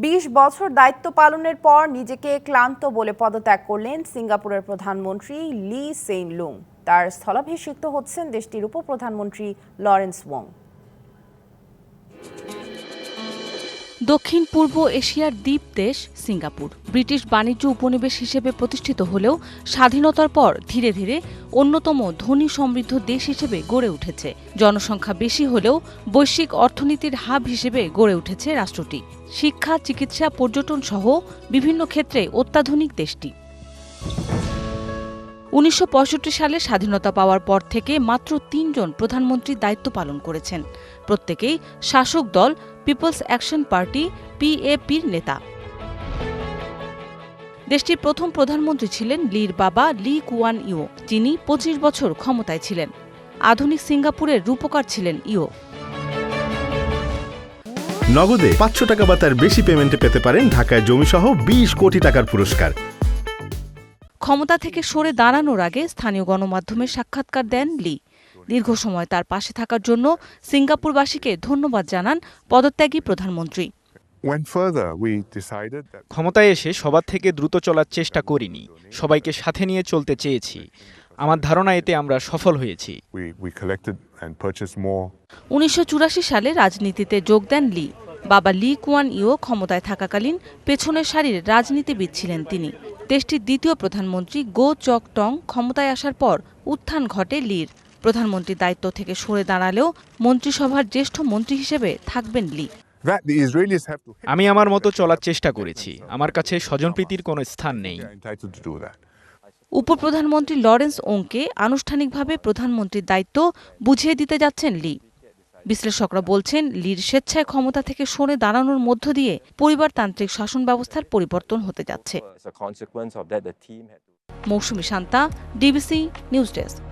বিশ বছর দায়িত্ব পালনের পর নিজেকে ক্লান্ত বলে পদত্যাগ করলেন সিঙ্গাপুরের প্রধানমন্ত্রী লি সেইন লুং। তার স্থলাভিষিক্ত হচ্ছেন দেশটির উপপ্রধানমন্ত্রী লরেন্স ওয়ং। দক্ষিণ পূর্ব এশিয়ার দ্বীপ দেশ সিঙ্গাপুর। ব্রিটিশ বাণিজ্য উপনিবেশ হিসেবে প্রতিষ্ঠিত হলেও স্বাধীনতার পর ধীরে ধীরে অন্যতম ধনী সমৃদ্ধ দেশ হিসেবে গড়ে উঠেছে। জনসংখ্যা বেশি হলেও বৈশ্বিক অর্থনীতির হাব হিসেবে গড়ে উঠেছে রাষ্ট্রটি। শিক্ষা, চিকিৎসা পর্যটন সহ বিভিন্ন ক্ষেত্রে অত্যাধুনিক দেশটি। উনিশশো পঁয়ষট্টি সালে স্বাধীনতা পাওয়ার পর থেকে মাত্র তিনজন প্রধানমন্ত্রী দায়িত্ব পালন করেছেন। প্রত্যেকেই শাসক দল, পিপলস অ্যাকশন পার্টি পিএপির নেতা। দেশটির প্রথম প্রধানমন্ত্রী ছিলেন লির বাবা লি কুয়ান ইও, যিনি পঁচিশ বছর ক্ষমতায় ছিলেন। আধুনিক সিঙ্গাপুরের রূপকার ছিলেন ইও। নগদে পাঁচশো টাকা বা তার বেশি পেমেন্টে পেতে পারেন ঢাকায় জমিসহ বিশ কোটি টাকার পুরস্কার। ক্ষমতা থেকে সরে দাঁড়ানোর আগে স্থানীয় গণমাধ্যমে সাক্ষাৎকার দেন লি। দীর্ঘ সময় তার পাশে থাকার জন্য সিঙ্গাপুরবাসীকে ধন্যবাদ জানান পদত্যাগী প্রধানমন্ত্রী। ক্ষমতায় এসে সবার থেকে দ্রুত চলার চেষ্টা করিনি। সবাইকে সাথে নিয়ে চলতে চেয়েছি। আমার ধারণা এতে আমরা সফল হয়েছি। উনিশশো সালে রাজনীতিতে যোগ দেন লি। বাবা লি কুয়ান ইও ক্ষমতায় থাকাকালীন পেছনের সারির রাজনীতিবিদ ছিলেন তিনি। দেশটির দ্বিতীয় প্রধানমন্ত্রী গো চক টং ক্ষমতায় আসার পর উত্থান ঘটে লির। প্রধানমন্ত্রীর দায়িত্ব থেকে সরে দাঁড়ালেও মন্ত্রিসভার জ্যেষ্ঠ মন্ত্রী হিসেবে থাকবেন লি। আমি আমার মতো চলার চেষ্টা করেছি। আমার কাছে স্বজনপ্রীতির কোনো স্থান নেই. উপপ্রধানমন্ত্রী লরেন্স ওংকে আনুষ্ঠানিকভাবে প্রধানমন্ত্রীর দায়িত্ব বুঝিয়ে দিতে যাচ্ছেন লি। বিশ্লেষকরা বলছেন লির স্বেচ্ছায় ক্ষমতা থেকে সরে দাঁড়ানোর মধ্য দিয়ে পরিবারতান্ত্রিক শাসন ব্যবস্থার পরিবর্তন হতে যাচ্ছে। Mousumi Shanta DBC news desk.